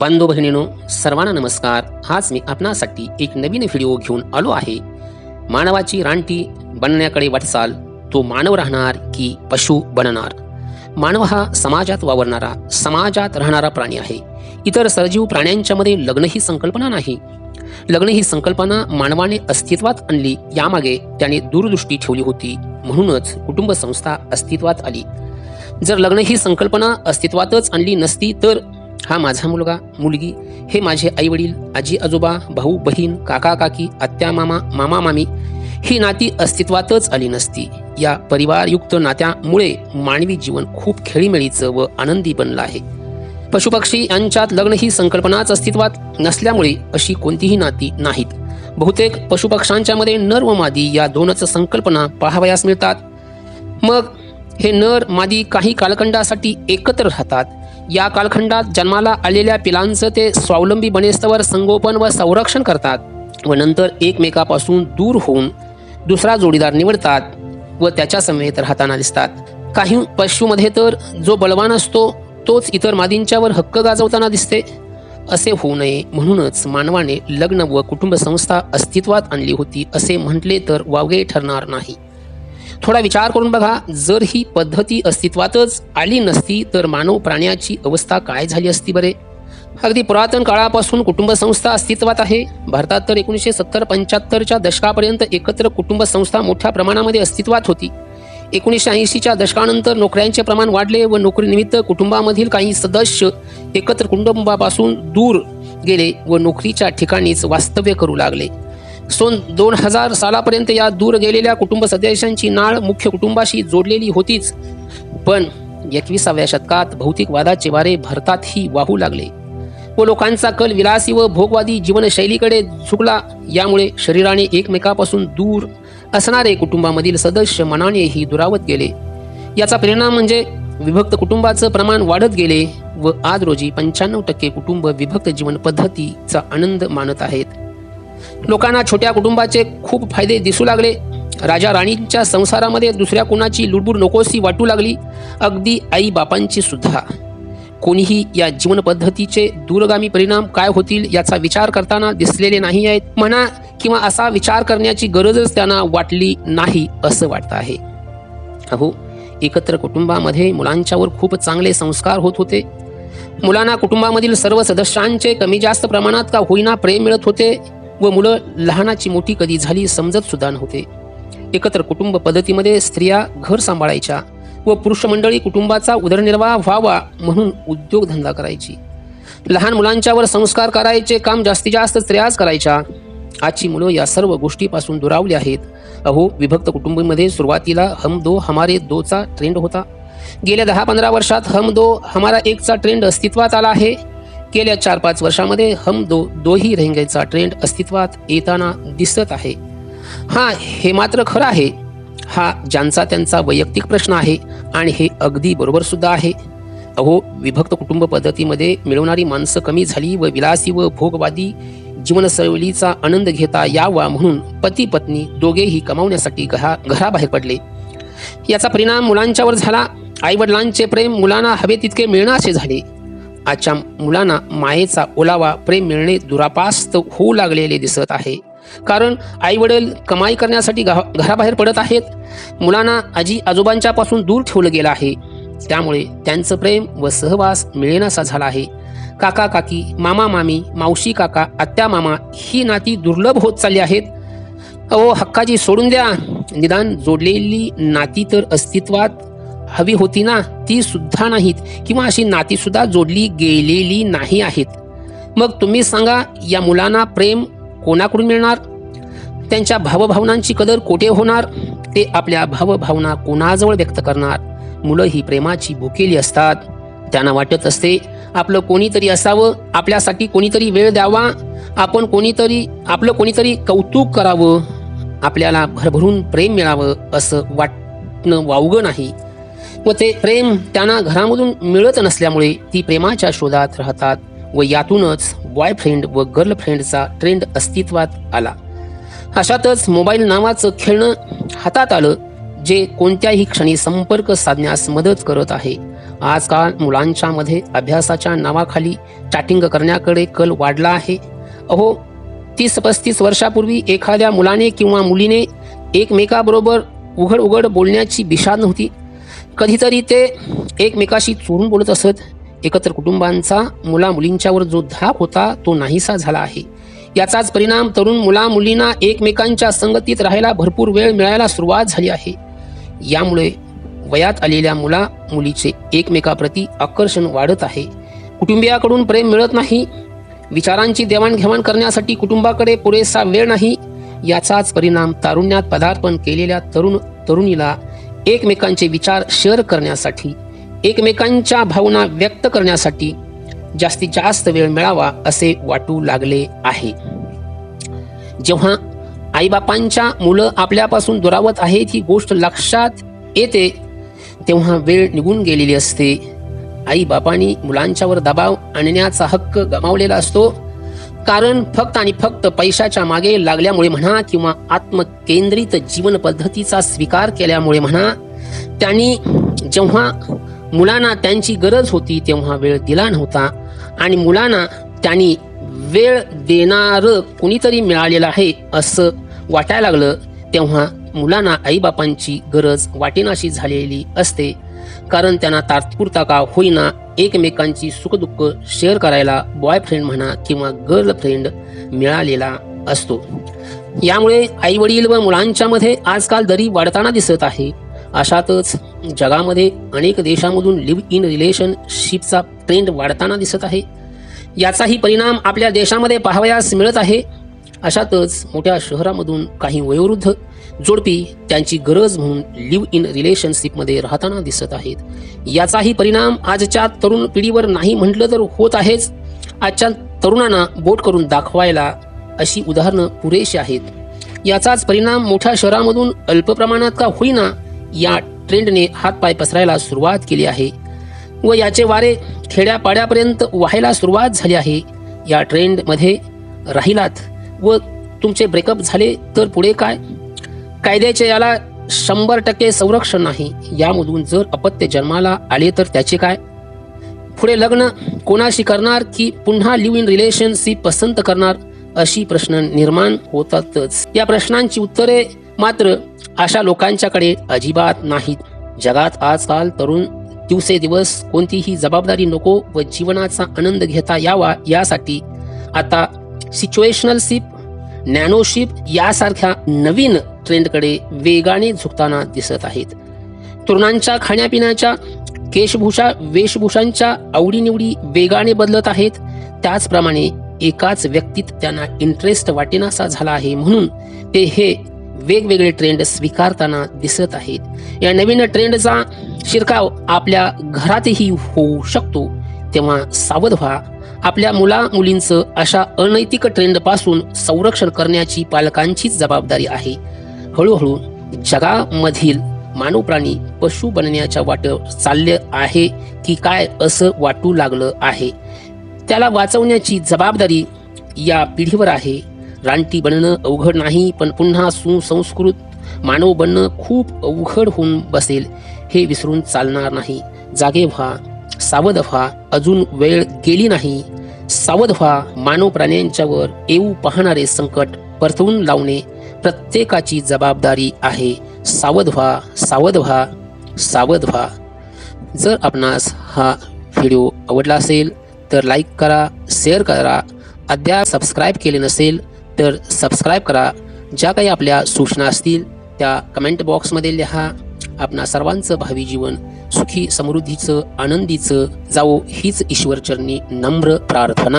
बांधव बहिणीनो सर्वांना नमस्कार. आज मी आपणासाठी एक नवीन व्हिडिओ घेऊन आलो आहे. मानवाची रानटी बनण्याकडे वाटचाल तो मानव राहणार की पशु बनणार? मानव हा समाजात वावरणारा समाजात राहणारा प्राणी आहे. इतर सजीव प्राण्यांच्या मध्ये लग्न ही संकल्पना नाही. लग्न ही संकल्पना मानवाने अस्तित्वात आणली यामागे त्याने दूरदृष्टी ठेवली होती. म्हणूनच कुटुंब संस्था अस्तित्वात आली. जर लग्न ही संकल्पना अस्तित्वातच आणली नसती तर हा माझा मुलगा मुलगी. हे माझे आई वडील आजी आजोबा भाऊ बहीण काका काकी आत्या मामा मामा मामी. ही नाती अस्तित्वातच आली नसती. या परिवारयुक्त नात्यामुळे मानवी जीवन खूप खेळीमेळीचं व आनंदी बनलं आहे. पशुपक्षी यांच्यात लग्न ही संकल्पनाच अस्तित्वात नसल्यामुळे अशी कोणतीही नाती नाहीत. बहुतेक पशुपक्ष्यांच्या मध्ये नर व मादी या दोनच संकल्पना पाहावयास मिळतात. मग हे नर मादी काही कालखंडासाठी एकत्र राहतात. या कालखंडात जन्माला आलेल्या पिलांचं ते स्वावलंबी बनेस्तवर संगोपन व संरक्षण करतात व नंतर एकमेकापासून दूर होऊन दुसरा जोडीदार निवडतात व त्याच्या समेत राहताना दिसतात. काही पशुमध्ये तर जो बलवान असतो तोच इतर मादींच्यावर हक्क गाजवताना दिसते. असे होऊ नये म्हणूनच मानवाने लग्न व कुटुंब संस्था अस्तित्वात आणली होती असे म्हटले तर वावगे ठरणार नाही. थोडा विचार करून बघा. जर ही पद्धती अस्तित्वातच आली नसती तर मानव प्राण्याची अवस्था काय झाली असती बरे? अगदी पुरातन काळापासून कुटुंब संस्था अस्तित्वात आहे. भारतात तर एकोणीसशे सत्तर पंच्याहत्तरच्या दशकापर्यंत एकत्र कुटुंब संस्था मोठ्या प्रमाणामध्ये अस्तित्वात होती. एकोणीसशे ऐंशीच्या दशकानंतर नोकऱ्यांचे प्रमाण वाढले व नोकरीनिमित्त कुटुंबामधील काही सदस्य एकत्र कुटुंबापासून दूर गेले व नोकरीच्या ठिकाणीच वास्तव्य करू लागले. सोन दोन हजार सालापर्यंत या दूर गेलेल्या कुटुंब सदस्यांची नाळ मुख्य कुटुंबाशी जोडलेली होतीच. पण एकविसाव्या शतकात भौतिक वादाचे वारे भारतातही वाहू लागले. व लोकांचा कल विलासी व भोगवादी जीवनशैलीकडे झुकला. यामुळे शरीराने एकमेकापासून दूर असणारे कुटुंबामधील सदस्य मनानेही दुरावत गेले. याचा परिणाम म्हणजे विभक्त कुटुंबाचं प्रमाण वाढत गेले व आज रोजी पंच्याण्णव टक्के कुटुंब विभक्त जीवन पद्धतीचा आनंद मानत आहेत. लोकांना छोट्या कुटुंबाचे खूप फायदे दिसू लागले. राजा राणींच्या संसारामध्ये दुसऱ्या कुणाची लुडबुड नकोसी वाटू लागली? अगदी आई बापांची सुद्धा. कोणीही या जीवनपद्धतीचे दूरगामी परिणाम काय होतील याचा विचार करताना दिसलेले नाही आहेत. म्हणा किंवा असा विचार करण्याची गरजच त्यांना वाटली नाही असं वाटतं आहे. अहो एकत्र कुटुंबामध्ये मुलांच्यावर खूप चांगले संस्कार होत होते. मुलांना कुटुंबामधील सर्व सदस्यांचे कमी जास्त प्रमाणात का होईना प्रेम मिळत होते? व मुलं लहानाची मोठी कधी झाली समजत सुद्धा नव्हते. एकत्र कुटुंब पद्धतीमध्ये स्त्रिया घर सांभाळायच्या व पुरुष मंडळी कुटुंबाचा उदरनिर्वाह व्हावा म्हणून उद्योगधंदा करायची. लहान मुलांच्यावर संस्कार करायचे काम जास्तीत जास्त स्त्रियाच करायच्या. आजची मुलं या सर्व गोष्टीपासून दुरावली आहेत. अहो विभक्त कुटुंबामध्ये सुरुवातीला हम दो हमारे दोचा ट्रेंड होता. गेल्या दहा पंधरा वर्षात हम दो हमारा एकचा ट्रेंड अस्तित्वात आला आहे. गेल्या चार पाच वर्षामध्ये हम दो दोही रहेंगेचा ट्रेंड अस्तित्वात येताना दिसत आहे. हां हे मात्र खरं आहे. हा ज्यांचा त्यांचा वैयक्तिक प्रश्न आहे आणि हे अगदी बरोबर सुद्धा आहे. अहो विभक्त कुटुंब पद्धतीमध्ये मिळवणारी माणसं कमी झाली व विलासी व भोगवादी जीवनशैलीचा आनंद घेता यावा म्हणून पती पत्नी दोघेही कमावण्यासाठी घरा घराबाहेर पडले. याचा परिणाम मुलांच्यावर झाला. आई वडिलांचे प्रेम मुलांना हवे तितके मिळणारे झाले. आजच्या मुलांना मायेचा ओलावा प्रेम मिळणे दुरापास्त होऊ लागलेले दिसत आहे. कारण आई वडील कमाई करण्यासाठी घराबाहेर पडत आहेत. मुलांना आजी आजोबांच्या पासून दूर ठेवलं गेलं आहे. त्यामुळे त्यांचं प्रेम व सहवास मिळेनासा झाला आहे. काका काकी मामा मामी मावशी काका आत्या मामा ही नाती दुर्लभ होत चालली आहेत. अहो हक्काची सोडून द्या. निदान जोडलेली नाती तर अस्तित्वात हवी होती ना ती सुद्धा नाहीत. किंवा अशी नाती सुद्धा जोडली गेलेली नाही आहेत. मग तुम्ही सांगा या मुलांना प्रेम कोणाकडून मिळणार? त्यांच्या भावभावनांची कदर कोठे होणार? ते आपल्या भावभावना कोणाजवळ व्यक्त करणार? मुलं ही प्रेमाची भुकेली असतात. त्यांना वाटत असते आपलं कोणीतरी असावं आपल्यासाठी कोणीतरी वेळ द्यावा आपण कोणीतरी आपलं कोणीतरी कौतुक करावं आपल्याला भरभरून प्रेम मिळावं असं वाटणं वावगं नाही. व ते प्रेम त्यांना घरामधून मिळत नसल्यामुळे ती प्रेमाच्या शोधात राहतात व यातूनच बॉयफ्रेंड व गर्लफ्रेंडचा ट्रेंड अस्तित्वात आला. अशातच मोबाईल नावाचं खेळणं हातात आलं जे कोणत्याही क्षणी संपर्क साधण्यास मदत करत आहे. आजकाल मुलांच्या मध्ये अभ्यासाच्या नावाखाली चॅटिंग करण्याकडे कल वाढला आहे. अहो तीस पस्तीस वर्षापूर्वी एखाद्या मुलाने किंवा मुलीने एकमेकाबरोबर उघड उघड बोलण्याची बिशाद नव्हती. कधीतरी ते एकमेकाशी चोरून बोलत असत. एकत्र कुटुंबांचा मुला मुलींच्यावर जो धाक होता तो नाहीसा झाला आहे. याचाच परिणाम तरुण मुला मुलींना एकमेकांच्या संगतीत राहायला भरपूर वेळ मिळायला सुरुवात झाली आहे. यामुळे वयात आलेल्या मुला मुलीचे एकमेकाप्रती आकर्षण वाढत आहे. कुटुंबियाकडून प्रेम मिळत नाही. विचारांची देवाणघेवाण करण्यासाठी कुटुंबाकडे पुरेसा वेळ नाही. याचाच परिणाम तारुण्यात पदार्पण केलेल्या तरुण तरुणीला एकमेकांचे विचार शेअर करण्यासाठी एकमेकांच्या भावना व्यक्त करण्यासाठी जास्तीत जास्त वेळ मिळावा असे वाटू लागले आहे. जेव्हा आईबापांच्या मुलं आपल्यापासून दुरावत आहेत ही गोष्ट लक्षात येते तेव्हा वेळ निघून गेलेली असते. आई बापांनी मुलांच्यावर दबाव आणण्याचा हक्क गमावलेला असतो. कारण फक्त आणि फक्त पैशाच्या मागे लागल्यामुळे म्हणा किंवा आत्मकेंद्रित जीवन पद्धतीचा स्वीकार केल्यामुळे म्हणा त्यांनी जेव्हा मुलांना त्यांची गरज होती तेव्हा वेळ दिला नव्हता आणि मुलांना त्यांनी वेळ देणार कुणीतरी मिळालेलं आहे असं वाटायला लागलं तेव्हा मुलांना आईबापांची गरज वाटेनाशी झालेली असते. कारण त्यांना तात्पुरता का होईना एकमेकांची सुखदुःख शेअर करायला बॉयफ्रेंड म्हणा किंवा गर्लफ्रेंड मिळालेला असतो. यामुळे आई वडील व मुलांच्या मध्ये आजकाल दरी वाढताना दिसत आहे. अशातच जगामध्ये अनेक देशांमधून लिव्ह इन रिलेशनशिपचा ट्रेंड वाढताना दिसत आहे. याचाही परिणाम आपल्या देशामध्ये पाहावयास मिळत आहे. अशातच मोठ्या शहरामधून काही वयोवृद्ध जोडपी त्यांची गरज म्हणून लिव्ह इन रिलेशनशिपमध्ये राहताना दिसत आहेत. याचाही परिणाम आजच्या तरुण पिढीवर नाही म्हटलं तर होत आहेच. आजच्या तरुणांना बोट करून दाखवायला अशी उदाहरणं पुरेशी आहेत. याचाच परिणाम मोठ्या शहरामधून अल्प प्रमाणात का होईना या ट्रेंडने हातपाय पसरायला सुरुवात केली आहे. व याचे वारे खेड्यापाड्यापर्यंत व्हायला सुरुवात झाली आहे. या ट्रेंडमध्ये राहिलात. व तुमचे ब्रेकअप झाले तर पुढे काय? कायद्याचे याला शंभर टक्के संरक्षण नाही. यामधून जर अपत्य जन्माला आले तर त्याचे काय? पुढे लग्न कोणाशी करणार की पुन्हा लिव्ह इन रिलेशनशिप पसंत करणार? अशी प्रश्न निर्माण होतातच. या प्रश्नांची उत्तरे मात्र अशा लोकांच्याकडे अजिबात नाहीत. जगात आजकाल तरुण दिवसेदिवस कोणतीही जबाबदारी नको व जीवनाचा आनंद घेता यावा यासाठी आता सिच्युएशनल नॅनोशिप यासारख्या नवीन ट्रेंडकडे वेगाने झुकताना दिसत आहेत. तरुणांच्या खाण्यापिण्याच्या केशभूषा वेशभूषांच्या आवडीनिवडी वेगाने बदलत आहेत. त्याचप्रमाणे एकाच व्यक्तीत त्यांना इंटरेस्ट वाटेनासा झाला आहे म्हणून ते हे वेगवेगळे ट्रेंड स्वीकारताना दिसत आहेत. या नवीन ट्रेंडचा शिरकाव आपल्या घरातही होऊ शकतो. तेव्हा सावध व्हा. आपल्या मुला मुलींचं अशा अनैतिक ट्रेंडपासून संरक्षण करण्याची पालकांचीच जबाबदारी आहे. हळूहळू जगामधील मानव प्राणी पशु बनण्याच्या वाट चालले आहे की काय असं वाटू लागलं आहे? त्याला वाचवण्याची जबाबदारी या पिढीवर आहे. रानटी बनणं अवघड नाही पण पुन्हा सुसंस्कृत मानव बनणं खूप अवघड होऊन बसेल हे विसरून चालणार नाही. जागे व्हा सावध व्हा अजून वेळ गेली नाही. सावध व्हा मानव प्राण्यांच्यावर येऊ पाहणारे संकट परतवून लावणे प्रत्येकाची जबाबदारी आहे. सावध व्हा सावध व्हा सावध व्हा. जर आपणास हा व्हिडिओ आवडला असेल तर लाईक करा शेअर करा. अद्याप सबस्क्राईब केले नसेल तर सबस्क्राईब करा. ज्या काही आपल्या सूचना असतील त्या कमेंट बॉक्समध्ये लिहा. आपणा सर्वांचं भावी जीवन सुखी समृद्धीचं आनंदीचं जावो हीच ईश्वरचरणी नम्र प्रार्थना.